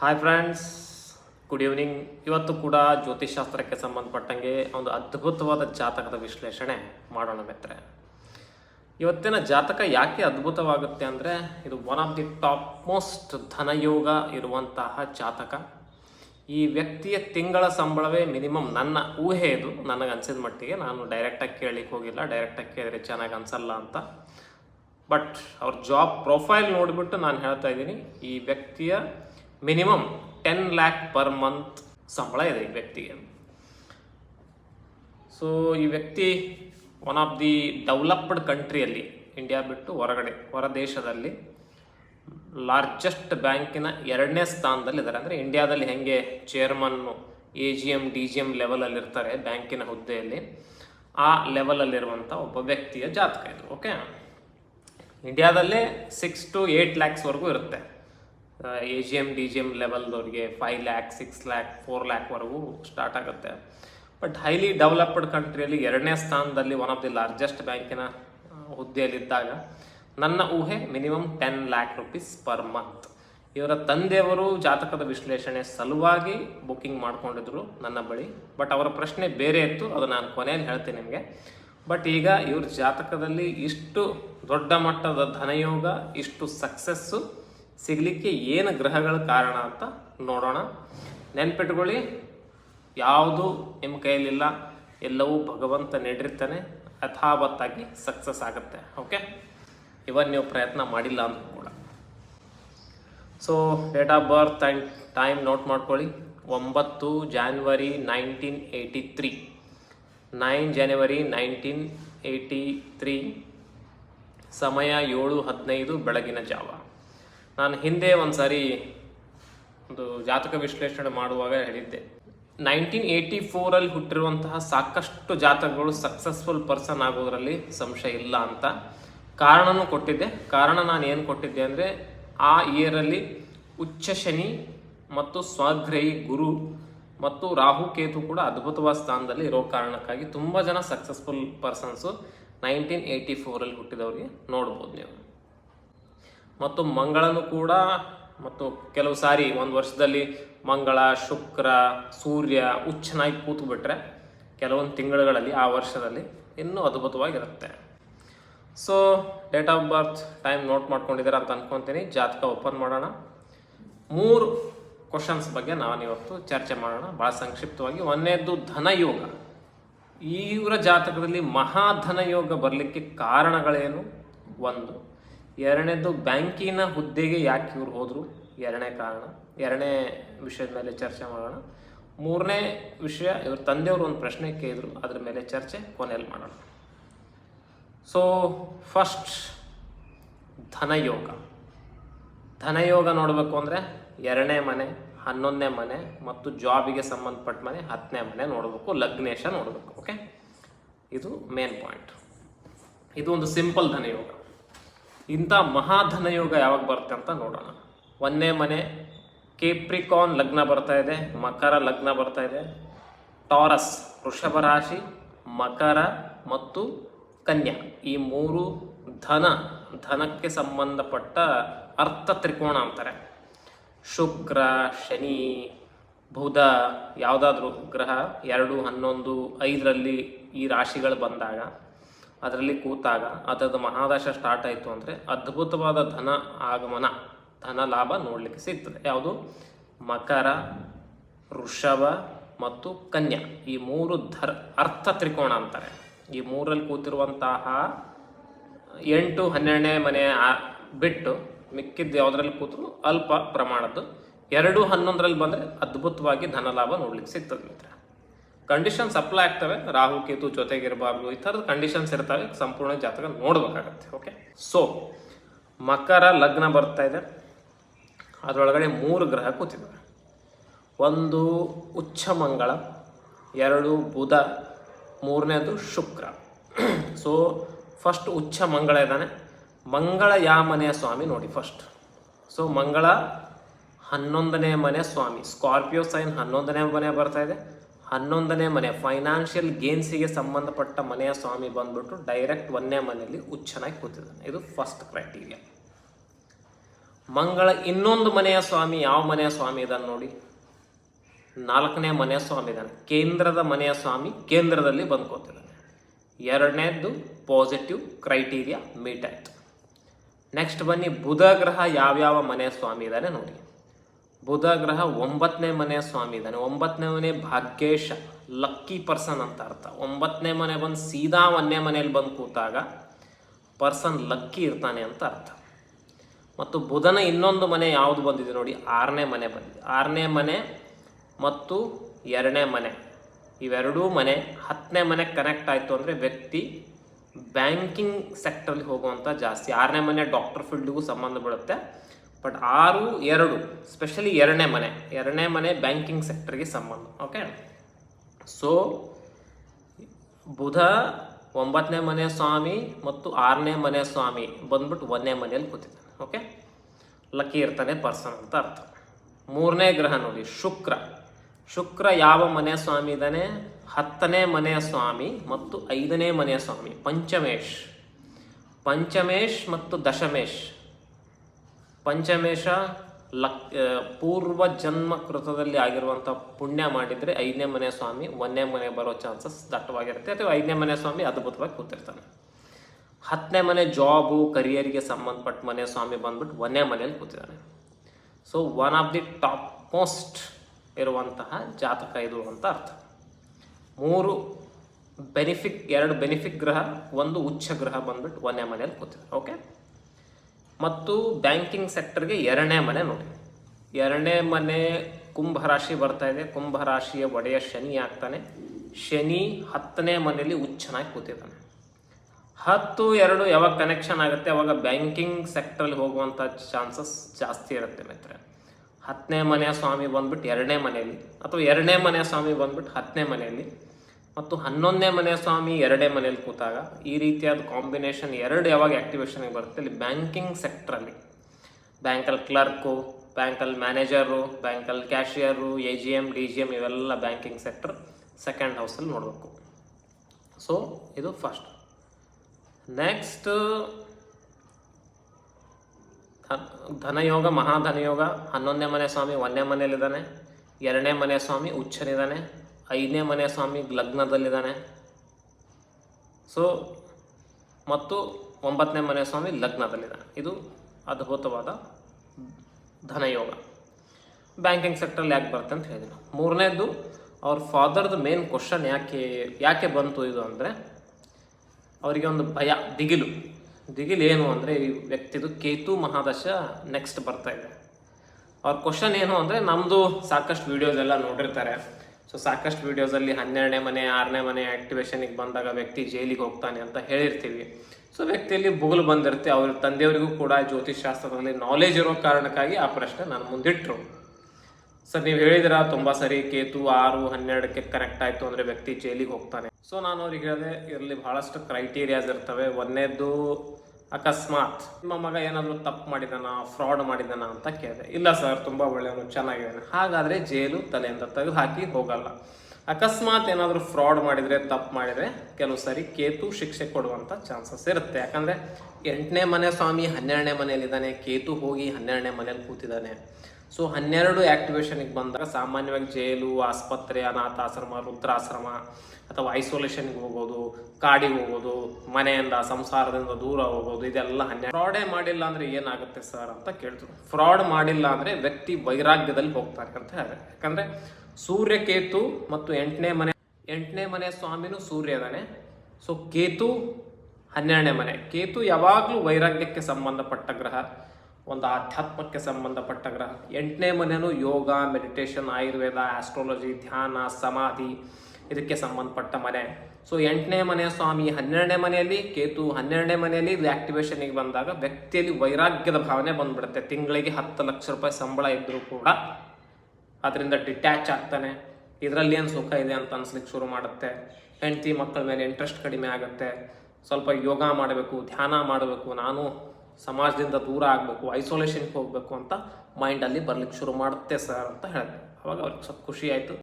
Hi friends good evening ಇವತ್ತು ಕೂಡ ಜ್ಯೋತಿಷಾಸ್ತ್ರಕ್ಕೆ ಸಂಬಂಧಪಟ್ಟಂಗೆ ಒಂದು ಅದ್ಭುತವಾದ ಜಾತಕದ ವಿಶ್ಲೇಷಣೆ ಮಾಡೋಣ ಮಿತ್ರೆ ಇವತ್ತಿನ ಜಾತಕ ಯಾಕೆ ಅದ್ಭುತವಾಗುತ್ತೆ ಅಂದರೆ ಇದು one of the top most ಧನಯೋಗ ಇರುವಂತಹ ಜಾತಕ. ಈ ವ್ಯಕ್ತಿಯ ತಿಂಗಳ ಸಂಬಳವೇ ಮಿನಿಮಮ್ ನನ್ನ ಊಹೆ ಇದು. ನನಗೆ ಅನ್ಸಿದ ಮಟ್ಟಿಗೆ ನಾನು ಡೈರೆಕ್ಟಾಗಿ ಕೇಳಲಿಕ್ಕೆ ಹೋಗಿಲ್ಲ ಡೈರೆಕ್ಟಾಗಿ ಕೇಳಿದ್ರೆ ಚೆನ್ನಾಗಿ ಅನಿಸಲ್ಲ ಅಂತ. ಬಟ್ ಅವ್ರ ಜಾಬ್ ಪ್ರೊಫೈಲ್ ನೋಡಿಬಿಟ್ಟು ನಾನು ಹೇಳ್ತಾ ಇದ್ದೀನಿ. ಈ ವ್ಯಕ್ತಿಯ minimum ten lakh per month ಸಂಬಳ ಇದೆ ಈ ವ್ಯಕ್ತಿಗೆ. ಸೊ ಈ ವ್ಯಕ್ತಿ ಒನ್ ಆಫ್ ದಿ ಡೆವಲಪ್ಡ್ ಕಂಟ್ರಿಯಲ್ಲಿ ಇಂಡಿಯಾ ಬಿಟ್ಟು ಹೊರಗಡೆ, ಹೊರ ದೇಶದಲ್ಲಿ ಲಾರ್ಜೆಸ್ಟ್ ಬ್ಯಾಂಕಿನ ಎರಡನೇ ಸ್ಥಾನದಲ್ಲಿ ಇದ್ದಾರೆ. ಅಂದರೆ ಇಂಡಿಯಾದಲ್ಲಿ ಹೆಂಗೆ chairman A G M D G M ಲೆವೆಲಲ್ಲಿ ಇರ್ತಾರೆ ಬ್ಯಾಂಕಿನ ಹುದ್ದೆಯಲ್ಲಿ, ಆ ಲೆವೆಲಲ್ಲಿರುವಂಥ ಒಬ್ಬ ವ್ಯಕ್ತಿಯ ಜಾತಕ ಇದು ಓಕೆ ಇಂಡಿಯಾದಲ್ಲೇ ಸಿಕ್ಸ್ ಟು ಏಯ್ಟ್ ಲ್ಯಾಕ್ಸ್ವರೆಗೂ ಇರುತ್ತೆ. A G M D G M ಲೆವೆಲ್ದವ್ರಿಗೆ five lakh six lakh four ಲ್ಯಾಕ್ವರೆಗೂ start ಆಗುತ್ತೆ. ಬಟ್ ಹೈಲಿ ಡೆವಲಪ್ಡ್ ಕಂಟ್ರಿಯಲ್ಲಿ ಎರಡನೇ ಸ್ಥಾನದಲ್ಲಿ ಒನ್ ಆಫ್ ದಿ ಲಾರ್ಜೆಸ್ಟ್ ಬ್ಯಾಂಕಿನ ಹುದ್ದೆಯಲ್ಲಿದ್ದಾಗ ನನ್ನ ಊಹೆ minimum ten lakh rupees per month ಇವರ ತಂದೆಯವರು ಜಾತಕದ ವಿಶ್ಲೇಷಣೆ ಸಲುವಾಗಿ ಬುಕ್ಕಿಂಗ್ ಮಾಡಿಕೊಂಡಿದ್ರು ನನ್ನ ಬಳಿ. ಬಟ್ ಅವರ ಪ್ರಶ್ನೆ ಬೇರೆ ಇತ್ತು, ಅದು ನಾನು ಕೊನೆಯಲ್ಲಿ ಹೇಳ್ತೀನಿ ನಿಮಗೆ. ಬಟ್ ಈಗ ಇವ್ರ ಜಾತಕದಲ್ಲಿ ಇಷ್ಟು ದೊಡ್ಡ ಮಟ್ಟದ ಧನಯೋಗ, ಇಷ್ಟು ಸಕ್ಸಸ್ಸು ಸಿಗಲಿಕ್ಕೆ ಏನು ಗ್ರಹಗಳ ಕಾರಣ ಅಂತ ನೋಡೋಣ. ನೆನ್ಪಿಟ್ಕೊಳ್ಳಿ, ಯಾವುದು ನಿಮ್ಮ ಕೈಯಲ್ಲಿಲ್ಲ, ಎಲ್ಲವೂ ಭಗವಂತ ನೀಡಿರ್ತಾನೆ, ಯಥಾವತ್ತಾಗಿ ಸಕ್ಸಸ್ ಆಗುತ್ತೆ, ಓಕೆ? ಇವನ್ ನೀವು ಪ್ರಯತ್ನ ಮಾಡಿಲ್ಲ ಅಂತ ಕೂಡ. So date of birth and time note ಮಾಡ್ಕೊಳ್ಳಿ. ಒಂಬತ್ತು January nineteen eighty three nine ಜನವರಿ ನೈನ್ಟೀನ್ ಏಯ್ಟಿ ತ್ರೀ ಸಮಯ ಏಳು ಹದಿನೈದು ಬೆಳಗಿನ ಜಾವ. ನಾನು ಹಿಂದೆ ಒಂದು ಸಾರಿ ಒಂದು ಜಾತಕ ವಿಶ್ಲೇಷಣೆ ಮಾಡುವಾಗ ಹೇಳಿದ್ದೆ. ನೈನ್ಟೀನ್ ಏಯ್ಟಿ ಫೋರಲ್ಲಿ ಹುಟ್ಟಿರುವಂತಹ ಸಾಕಷ್ಟು ಜಾತಕಗಳು ಸಕ್ಸಸ್ಫುಲ್ ಪರ್ಸನ್ ಆಗೋದ್ರಲ್ಲಿ ಸಂಶಯ ಇಲ್ಲ ಅಂತ ಕಾರಣನೂ ಕೊಟ್ಟಿದ್ದೆ. ಕಾರಣ ನಾನು ಏನು ಕೊಟ್ಟಿದ್ದೆ ಅಂದರೆ ಆ ಇಯರಲ್ಲಿ ಉಚ್ಚ ಶನಿ ಮತ್ತು ಸ್ವಗ್ರಹಿ ಗುರು ಮತ್ತು ರಾಹು ಕೇತು ಕೂಡ ಅದ್ಭುತವಾದ ಸ್ಥಾನದಲ್ಲಿ ಇರೋ ಕಾರಣಕ್ಕಾಗಿ ತುಂಬ ಜನ ಸಕ್ಸಸ್ಫುಲ್ ಪರ್ಸನ್ಸು ನೈನ್ಟೀನ್ ಏಯ್ಟಿ ಫೋರಲ್ಲಿ ಹುಟ್ಟಿದವ್ರಿಗೆ ನೋಡ್ಬೋದು ನೀವು. ಮತ್ತು ಮಂಗಳನು ಕೂಡ ಮತ್ತು ಕೆಲವು ಸಾರಿ ಒಂದು ವರ್ಷದಲ್ಲಿ ಮಂಗಳ, ಶುಕ್ರ, ಸೂರ್ಯ ಉಚ್ಚನಾಗಿ ಕೂತು ಬಿಟ್ರೆ ಕೆಲವೊಂದು ತಿಂಗಳುಗಳಲ್ಲಿ ಆ ವರ್ಷದಲ್ಲಿ ಇನ್ನೂ ಅದ್ಭುತವಾಗಿರುತ್ತೆ. So date of birth time note ಮಾಡ್ಕೊಂಡಿದ್ದೀರಾ ಅಂತ ಅನ್ಕೊತೀನಿ. ಜಾತಕ ಓಪನ್ ಮಾಡೋಣ. ಮೂರು ಕ್ವಶನ್ಸ್ ಬಗ್ಗೆ ನಾನು ಇವತ್ತು ಚರ್ಚೆ ಮಾಡೋಣ. ಭಾಳ ಸಂಕ್ಷಿಪ್ತವಾಗಿ. ಒಂದನೇದ್ದು ಧನಯೋಗ. ಇವರ ಜಾತಕದಲ್ಲಿ ಮಹಾಧನಯೋಗ ಬರಲಿಕ್ಕೆ ಕಾರಣಗಳೇನು? ಒಂದು ಎರಡನೇದು ಬ್ಯಾಂಕಿನ ಹುದ್ದೆಗೆ ಯಾಕೆ ಇವ್ರು ಹೋದರು? ಎರಡನೇ ಕಾರಣ, ಎರಡನೇ ವಿಷಯದ ಮೇಲೆ ಚರ್ಚೆ ಮಾಡೋಣ. ಮೂರನೇ ವಿಷಯ, ಇವ್ರ ತಂದೆಯವರು ಒಂದು ಪ್ರಶ್ನೆ ಕೇಳಿದ್ರು, ಅದ್ರ ಮೇಲೆ ಚರ್ಚೆ ಕೊನೆಯಲ್ಲಿ ಮಾಡೋಣ. So first ಧನಯೋಗ. ಧನಯೋಗ ನೋಡಬೇಕು ಅಂದರೆ ಎರಡನೇ ಮನೆ, ಹನ್ನೊಂದನೇ ಮನೆ ಮತ್ತು ಜಾಬಿಗೆ ಸಂಬಂಧಪಟ್ಟ ಮನೆ, ಹತ್ತನೇ ಮನೆ ನೋಡಬೇಕು, ಲಗ್ನೇಶ ನೋಡಬೇಕು ಓಕೆ ಇದು ಮೇನ್ ಪಾಯಿಂಟ್ ಇದು ಒಂದು ಸಿಂಪಲ್ ಧನಯೋಗ. ಇಂಥ ಮಹಾಧನಯೋಗ ಯಾವಾಗ ಬರುತ್ತೆ ಅಂತ ನೋಡೋಣ. ಒಂದನೇ ಮನೆ ಕೇಪ್ರಿಕಾನ್ ಲಗ್ನ ಬರ್ತಾ ಇದೆ, ಮಕರ ಲಗ್ನ ಬರ್ತಾ ಇದೆ ಟಾರಸ್ ವೃಷಭ ರಾಶಿ, ಮಕರ ಮತ್ತು ಕನ್ಯಾ. ಈ ಮೂರು ಧನ, ಧನಕ್ಕೆ ಸಂಬಂಧಪಟ್ಟ ಅರ್ಥ ತ್ರಿಕೋಣ ಅಂತಾರೆ. ಶುಕ್ರ, ಶನಿ, ಬುಧ, ಯಾವುದಾದ್ರೂ ಗ್ರಹ, ಎರಡು, ಹನ್ನೊಂದು, ಐದರಲ್ಲಿ ಈ ರಾಶಿಗಳು ಬಂದಾಗ ಅದರಲ್ಲಿ ಕೂತಾಗ ಅದರದ್ದು ಮಹಾದಶ ಸ್ಟಾರ್ಟ್ ಆಯಿತು ಅಂದರೆ ಅದ್ಭುತವಾದ ಧನ ಆಗಮನ, ಧನ ಲಾಭ ನೋಡಲಿಕ್ಕೆ ಸಿಗ್ತದೆ. ಯಾವುದು? ಮಕರ, ವೃಷಭ ಮತ್ತು ಕನ್ಯಾ. ಈ ಮೂರು ಧರ್, ಅರ್ಥ ತ್ರಿಕೋಣ ಅಂತಾರೆ. ಈ ಮೂರಲ್ಲಿ ಕೂತಿರುವಂತಹ ಎಂಟು ಹನ್ನೆರಡನೇ ಮನೆ ಬಿಟ್ಟು ಮಿಕ್ಕಿದ್ದು ಯಾವುದ್ರಲ್ಲಿ ಕೂತರು? ಅಲ್ಪ ಪ್ರಮಾಣದ್ದು. ಎರಡು ಹನ್ನೊಂದರಲ್ಲಿ ಬಂದರೆ ಅದ್ಭುತವಾಗಿ ಧನ ಲಾಭ ನೋಡ್ಲಿಕ್ಕೆ ಸಿಗ್ತದೆ ಮಿತ್ರ ಕಂಡೀಷನ್ಸ್ ಅಪ್ಲೈ ಆಗ್ತವೆ. ರಾಹು, ಕೇತು ಜೊತೆಗಿರಬಾರ್ದು, ಈ ಥರದ ಕಂಡೀಷನ್ಸ್ ಇರ್ತವೆ. ಸಂಪೂರ್ಣ ಜಾತಕ ನೋಡಬೇಕಾಗತ್ತೆ ಓಕೆ ಸೊ ಮಕರ ಲಗ್ನ ಬರ್ತಾ ಇದೆ. ಅದರೊಳಗಡೆ ಮೂರು ಗ್ರಹ ಕೂತಿದ್ದಾವೆ. ಒಂದು ಉಚ್ಚ ಮಂಗಳ, ಎರಡು ಬುಧ, ಮೂರನೇದು ಶುಕ್ರ. ಸೊ ಫಸ್ಟ್ ಉಚ್ಚ ಮಂಗಳ ಇದ್ದಾನೆ. ಮಂಗಳ ಯಾ ಮನೆಯ ಸ್ವಾಮಿ ನೋಡಿ ಫಸ್ಟ್ ಸೊ ಮಂಗಳ ಹನ್ನೊಂದನೇ ಮನೆ ಸ್ವಾಮಿ. ಸ್ಕಾರ್ಪಿಯೋ ಸೈನ್ ಹನ್ನೊಂದನೇ ಮನೆ ಬರ್ತಾ ಇದೆ. ಹನ್ನೊಂದನೇ ಮನೆ ಫೈನಾನ್ಷಿಯಲ್ ಗೇನ್ಸಿಗೆ ಸಂಬಂಧಪಟ್ಟ ಮನೆಯ ಸ್ವಾಮಿ ಬಂದ್ಬಿಟ್ಟು ಡೈರೆಕ್ಟ್ ಒಂದನೇ ಮನೆಯಲ್ಲಿ ಹುಚ್ಚನಾಗಿ ಕೂತಿದ್ದಾನೆ. ಇದು ಫಸ್ಟ್ ಕ್ರೈಟೀರಿಯಾ ಮಂಗಳ ಇನ್ನೊಂದು ಮನೆಯ ಸ್ವಾಮಿ, ಯಾವ ಮನೆಯ ಸ್ವಾಮಿ ಇದ್ದಾನೆ ನೋಡಿ. ನಾಲ್ಕನೇ ಮನೆಯ ಸ್ವಾಮಿ ಇದ್ದಾನೆ ಕೇಂದ್ರದ ಮನೆಯ ಸ್ವಾಮಿ ಕೇಂದ್ರದಲ್ಲಿ ಬಂದು ಕೂತಿದ್ದಾನೆ ಎರಡನೇದ್ದು ಪಾಸಿಟಿವ್ ಕ್ರೈಟೀರಿಯಾ ಮೀಟ್ ಆಯಿತು. ನೆಕ್ಸ್ಟ್ ಬನ್ನಿ, ಬುಧ ಗ್ರಹ ಯಾವ್ಯಾವ ಮನೆಯ ಸ್ವಾಮಿ ಇದ್ದಾನೆ ನೋಡಿ. ಬುಧ ಗ್ರಹ ಒಂಬತ್ತನೇ ಮನೆಯ ಸ್ವಾಮಿ ಇದ್ದಾನೆ. ಒಂಬತ್ತನೇ ಮನೆ ಭಾಗ್ಯೇಶ ಲಕ್ಕಿ ಪರ್ಸನ್ ಅಂತ ಅರ್ಥ. ಒಂಬತ್ತನೇ ಮನೆ ಬಂದು ಸೀದಾ ಒಂದನೇ ಮನೆಯಲ್ಲಿ ಬಂದು ಕೂತಾಗ ಪರ್ಸನ್ ಲಕ್ಕಿ ಇರ್ತಾನೆ ಅಂತ ಅರ್ಥ. ಮತ್ತು ಬುಧನ ಇನ್ನೊಂದು ಮನೆ ಯಾವುದು ಬಂದಿದೆ ನೋಡಿ, ಆರನೇ ಮನೆ ಬಂದಿದೆ. ಆರನೇ ಮನೆ ಮತ್ತು ಎರಡನೇ ಮನೆ. ಇವೆರಡೂ ಮನೆ ಹತ್ತನೇ ಮನೆ ಕನೆಕ್ಟ್ ಆಯಿತು ಅಂದರೆ ವ್ಯಕ್ತಿ ಬ್ಯಾಂಕಿಂಗ್ ಸೆಕ್ಟರ್ಲಿ ಹೋಗುವಂಥ ಜಾಸ್ತಿ. ಆರನೇ ಮನೆ ಡಾಕ್ಟರ್ ಫೀಲ್ಡಿಗೂ ಸಂಬಂಧ ಬೀಳುತ್ತೆ. ಬಟ್ ಆರು, ಎರಡು ಸ್ಪೆಷಲಿ ಎರಡನೇ ಮನೆ ಎರಡನೇ ಮನೆ ಬ್ಯಾಂಕಿಂಗ್ ಸೆಕ್ಟರ್ಗೆ ಸಂಬಂಧ ಓಕೆ ಸೊ ಬುಧ ಒಂಬತ್ತನೇ ಮನೆ ಸ್ವಾಮಿ ಮತ್ತು ಆರನೇ ಮನೆ ಸ್ವಾಮಿ ಬಂದ್ಬಿಟ್ಟು ಒಂದನೇ ಮನೆಯಲ್ಲಿ ಕೂತಿದ್ದಾನೆ ಓಕೆ ಲಕ್ಕಿ ಇರ್ತಾನೆ ಪರ್ಸನ್ ಅಂತ ಅರ್ಥ. ಮೂರನೇ ಗ್ರಹ ನೋಡಿ, ಶುಕ್ರ. ಶುಕ್ರ ಯಾವ ಮನೆ ಸ್ವಾಮಿ ಇದ್ದಾನೆ? ಹತ್ತನೇ ಮನೆಯ ಸ್ವಾಮಿ ಮತ್ತು ಐದನೇ ಮನೆಯ ಸ್ವಾಮಿ, ಪಂಚಮೇಶ್. ಪಂಚಮೇಶ್ ಮತ್ತು ದಶಮೇಶ್. ಪಂಚಮೇಶ ಲಕ್ ಪೂರ್ವ ಜನ್ಮ ಕೃತದಲ್ಲಿ ಆಗಿರುವಂಥ ಪುಣ್ಯ ಮಾಡಿದರೆ ಐದನೇ ಮನೆ ಸ್ವಾಮಿ, ಒಂದನೇ ಮನೆ ಬರೋ ಚಾನ್ಸಸ್ ದಟ್ಟವಾಗಿರುತ್ತೆ. ಅಥವಾ ಐದನೇ ಮನೆ ಸ್ವಾಮಿ ಅದ್ಭುತವಾಗಿ ಕೂತಿರ್ತಾನೆ. ಹತ್ತನೇ ಮನೆ ಜಾಬು, ಕರಿಯರಿಗೆ ಸಂಬಂಧಪಟ್ಟ ಮನೆ ಸ್ವಾಮಿ ಬಂದ್ಬಿಟ್ಟು ಒಂದನೇ ಮನೆಯಲ್ಲಿ ಕೂತಿದ್ದಾನೆ. So one of the top most ಇರುವಂತಹ ಜಾತಕ ಇದು ಅಂತ ಅರ್ಥ. ಮೂರು ಬೆನಿಫಿಕ್, ಎರಡು ಬೆನಿಫಿಕ್ ಗ್ರಹ, ಒಂದು ಉಚ್ಚ ಗ್ರಹ ಬಂದ್ಬಿಟ್ಟು ಒಂದನೇ ಮನೆಯಲ್ಲಿ ಕೂತಿದ್ದಾರೆ. ಓಕೆ ಮತ್ತು ಬ್ಯಾಂಕಿಂಗ್ ಸೆಕ್ಟರ್ಗೆ ಎರಡನೇ ಮನೆ ನೋಡಿ. ಎರಡನೇ ಮನೆ ಕುಂಭ ರಾಶಿ ಬರ್ತಾ ಇದೆ. ಕುಂಭ ರಾಶಿಯ ಒಡೆಯ ಶನಿ ಆಗ್ತಾನೆ. ಶನಿ ಹತ್ತನೇ ಮನೆಯಲ್ಲಿ ಹುಚ್ಚನಾಗಿ ಕೂತಿದ್ದಾನೆ. ಹತ್ತು, ಎರಡು ಯಾವಾಗ ಕನೆಕ್ಷನ್ ಆಗುತ್ತೆ? ಅವಾಗ ಬ್ಯಾಂಕಿಂಗ್ ಸೆಕ್ಟ್ರಲ್ಲಿ ಹೋಗುವಂಥ ಚಾನ್ಸಸ್ ಜಾಸ್ತಿ ಇರುತ್ತೆ ಮಿತ್ರ ಹತ್ತನೇ ಮನೆಯ ಸ್ವಾಮಿ ಬಂದ್ಬಿಟ್ಟು ಎರಡನೇ ಮನೆಯಲ್ಲಿ, ಅಥವಾ ಎರಡನೇ ಮನೆಯ ಸ್ವಾಮಿ ಬಂದ್ಬಿಟ್ಟು ಹತ್ತನೇ ಮನೆಯಲ್ಲಿ ಮತ್ತು ಹನ್ನೊಂದನೇ ಮನೆ ಸ್ವಾಮಿ, ಎರಡೇ ಮನೆಯಲ್ಲಿ ಕೂತಾಗ ಈ ರೀತಿಯಾದ ಕಾಂಬಿನೇಷನ್ ಎರಡು ಯಾವಾಗ ಆ್ಯಕ್ಟಿವೇಶನ್ಗೆ ಬರುತ್ತೆ ಇಲ್ಲಿ ಬ್ಯಾಂಕಿಂಗ್ ಸೆಕ್ಟ್ರಲ್ಲಿ ಬ್ಯಾಂಕಲ್ಲಿ ಕ್ಲರ್ಕು ಬ್ಯಾಂಕಲ್ಲಿ ಮ್ಯಾನೇಜರು ಬ್ಯಾಂಕಲ್ಲಿ cashier A G M D G M ಇವೆಲ್ಲ ಬ್ಯಾಂಕಿಂಗ್ ಸೆಕ್ಟರ್ ಸೆಕೆಂಡ್ ಹೌಸಲ್ಲಿ ನೋಡಬೇಕು. ಸೊ ಇದು ಫಸ್ಟ್ ನೆಕ್ಸ್ಟ್ ಧನಯೋಗ, ಮಹಾಧನಯೋಗ, ಹನ್ನೊಂದನೇ ಮನೆ ಸ್ವಾಮಿ ಒಂದನೇ ಮನೇಲಿದ್ದಾನೆ ಎರಡನೇ ಮನೆ ಸ್ವಾಮಿ ಉಚ್ಚನಿದ್ದಾನೆ ಐದನೇ ಮನೆ ಸ್ವಾಮಿ ಲಗ್ನದಲ್ಲಿದ್ದಾನೆ. ಸೊ ಮತ್ತು ಒಂಬತ್ತನೇ ಮನೆ ಸ್ವಾಮಿ ಲಗ್ನದಲ್ಲಿದ್ದಾನೆ. ಇದು ಅದ್ಭುತವಾದ ಧನಯೋಗ. ಬ್ಯಾಂಕಿಂಗ್ ಸೆಕ್ಟ್ರಲ್ಲಿ ಯಾಕೆ ಬರುತ್ತೆ ಅಂತ ಹೇಳಿದ್ರು ಮೂರನೇದು ಅವ್ರ ಫಾದರ್ದು ಮೇನ್ ಕ್ವಶನ್ ಯಾಕೆ ಯಾಕೆ ಬಂತು ಇದು ಅಂದರೆ, ಅವರಿಗೆ ಒಂದು ಭಯ, ದಿಗಿಲು. ದಿಗಿಲು ಏನು ಅಂದರೆ, ಈ ವ್ಯಕ್ತಿದು ಕೇತು ಮಹಾದಶ ನೆಕ್ಸ್ಟ್ ಬರ್ತಾ ಇದೆ. ಅವ್ರ ಕ್ವಶನ್ ಏನು ಅಂದರೆ ನಮ್ಮದು ಸಾಕಷ್ಟು ವೀಡಿಯೋಸ್ ಎಲ್ಲ ನೋಡಿರ್ತಾರೆ. ಸೊ ಸಾಕಷ್ಟು ವೀಡಿಯೋಸಲ್ಲಿ ಹನ್ನೆರಡನೇ ಮನೆ, ಆರನೇ ಮನೆ ಆ್ಯಕ್ಟಿವೇಶನಿಗೆ ಬಂದಾಗ ವ್ಯಕ್ತಿ ಜೈಲಿಗೆ ಹೋಗ್ತಾನೆ ಅಂತ ಹೇಳಿರ್ತೀವಿ. ಸೊ ವ್ಯಕ್ತಿಯಲ್ಲಿ ಬುಗುಲು ಬಂದಿರುತ್ತೆ. ಅವ್ರ ತಂದೆಯವರಿಗೂ ಕೂಡ ಜ್ಯೋತಿಷ್ ಶಾಸ್ತ್ರದಲ್ಲಿ ನಾಲೆಜ್ ಇರೋ ಕಾರಣಕ್ಕಾಗಿ ಆ ಪ್ರಶ್ನೆ ನಾನು ಮುಂದಿಟ್ಟರು ಸರ್ ನೀವು ಹೇಳಿದಿರ, ತುಂಬ ಸರಿ, ಕೇತು ಆರು, ಹನ್ನೆರಡಕ್ಕೆ ಕನೆಕ್ಟ್ ಆಯ್ತು ಅಂದರೆ ವ್ಯಕ್ತಿ ಜೈಲಿಗೆ ಹೋಗ್ತಾನೆ. ಸೊ ನಾನು ಅವ್ರಿಗೆ ಹೇಳಿದೆ, ಇರಲಿ, ಬಹಳಷ್ಟು ಕ್ರೈಟೀರಿಯಾಸ್ ಇರ್ತವೆ. ಒಂದನೇದ್ದು ಅಕಸ್ಮಾತ್ ನಿಮ್ಮ ಮಗ ಏನಾದರೂ ತಪ್ಪು ಮಾಡಿದಾನ ಫ್ರಾಡ್ ಮಾಡಿದಾನ ಅಂತ ಕೇಳಿದೆ. ಇಲ್ಲ ಸರ್ ತುಂಬ ಒಳ್ಳೆಯವನು ಚೆನ್ನಾಗಿದ್ದಾನೆ. ಹಾಗಾದರೆ ಜೈಲು ತಲೆಯಿಂದ ತೆಗೆದು ಹಾಕಿ ಹೋಗಲ್ಲ. ಅಕಸ್ಮಾತ್ ಏನಾದರೂ ಫ್ರಾಡ್ ಮಾಡಿದರೆ, ತಪ್ಪು ಮಾಡಿದರೆ ಕೆಲವು ಸರಿ ಕೇತು ಶಿಕ್ಷೆ ಕೊಡುವಂಥ ಚಾನ್ಸಸ್ ಇರುತ್ತೆ. ಯಾಕಂದರೆ ಎಂಟನೇ ಮನೆ ಸ್ವಾಮಿ ಹನ್ನೆರಡನೇ ಮನೆಯಲ್ಲಿದ್ದಾನೆ, ಕೇತು ಹೋಗಿ ಹನ್ನೆರಡನೇ ಮನೇಲಿ ಕೂತಿದ್ದಾನೆ. ಸೊ ಹನ್ನೆರಡು ಆ್ಯಕ್ಟಿವೇಶನಿಗೆ ಬಂದಾಗ ಸಾಮಾನ್ಯವಾಗಿ ಜೈಲು, ಆಸ್ಪತ್ರೆ ಅನಾಥಾಶ್ರಮ ವೃದ್ಧಾಶ್ರಮ ಅಥವಾ ಐಸೋಲೇಷನ್ಗೆ ಹೋಗೋದು, ಕಾಡಿಗೆ ಹೋಗೋದು, ಮನೆಯಿಂದ, ಸಂಸಾರದಿಂದ ದೂರ ಹೋಗೋದು, ಇದೆಲ್ಲ ಹನ್ನೆರಡು ಫ್ರಾಡೇ ಮಾಡಿಲ್ಲ ಅಂದರೆ ಏನಾಗುತ್ತೆ ಸರ್ ಅಂತ ಕೇಳ್ತಾರೆ ಫ್ರಾಡ್ ಮಾಡಿಲ್ಲ ಅಂದರೆ ವ್ಯಕ್ತಿ ವೈರಾಗ್ಯದಲ್ಲಿ ಹೋಗ್ತಾರೆ ಅಂತ ಹೇಳಿದೆ ಯಾಕಂದರೆ ಸೂರ್ಯಕೇತು ಮತ್ತು ಎಂಟನೇ ಮನೆ ಎಂಟನೇ ಮನೆ ಸ್ವಾಮಿನೂ ಸೂರ್ಯ ಇದ್ದಾನೆ ಸೊ ಕೇತು ಹನ್ನೆರಡನೇ ಮನೆ. ಕೇತು ಯಾವಾಗಲೂ ವೈರಾಗ್ಯಕ್ಕೆ ಸಂಬಂಧಪಟ್ಟ ಗ್ರಹ. ಒಂದು ಆಧ್ಯಾತ್ಮಕ್ಕೆ ಸಂಬಂಧಪಟ್ಟ ಗ್ರಹ. ಎಂಟನೇ ಮನೆಯೂ ಯೋಗ ಮೆಡಿಟೇಷನ್ ಆಯುರ್ವೇದ ಆಸ್ಟ್ರಾಲಜಿ ಧ್ಯಾನ, ಸಮಾಧಿ ಇದಕ್ಕೆ ಸಂಬಂಧಪಟ್ಟ ಮನೆ. ಸೊ ಎಂಟನೇ ಮನೆಯ ಸ್ವಾಮಿ ಹನ್ನೆರಡನೇ ಮನೆಯಲ್ಲಿ, ಕೇತು ಹನ್ನೆರಡನೇ ಮನೆಯಲ್ಲಿ ಇದು ಆಕ್ಟಿವೇಶನ್ಗೆ ಬಂದಾಗ ವ್ಯಕ್ತಿಯಲ್ಲಿ ವೈರಾಗ್ಯದ ಭಾವನೆ ಬಂದ್ಬಿಡುತ್ತೆ. ತಿಂಗಳಿಗೆ ಹತ್ತು ಲಕ್ಷ ರೂಪಾಯಿ ಸಂಬಳ ಇದ್ದರೂ ಕೂಡ ಅದರಿಂದ ಡಿಟ್ಯಾಚ್ ಆಗ್ತಾನೆ. ಇದರಲ್ಲಿ ಏನು ಸುಖ ಇದೆ ಅಂತ ಅನ್ಸ್ಲಿಕ್ಕೆ ಶುರು ಮಾಡುತ್ತೆ. ಹೆಂಡತಿ ಮಕ್ಕಳ ಮೇಲೆ ಇಂಟ್ರೆಸ್ಟ್ ಕಡಿಮೆ ಆಗುತ್ತೆ. ಸ್ವಲ್ಪ ಯೋಗ ಮಾಡಬೇಕು, ಧ್ಯಾನ ಮಾಡಬೇಕು. ನಾನು ಸಮಾಜದಿಂದ ದೂರ ಆಗಬೇಕು ಐಸೋಲೇಷನ್ಗೆ ಹೋಗಬೇಕು ಅಂತ ಮೈಂಡಲ್ಲಿ ಬರ್ಲಿಕ್ಕೆ ಶುರು ಮಾಡುತ್ತೆ ಸರ್ ಅಂತ ಹೇಳಿದೆ. ಅವಾಗ ಅವ್ರಿಗೆ ಸ್ವಲ್ಪ ಖುಷಿ ಆಯಿತು.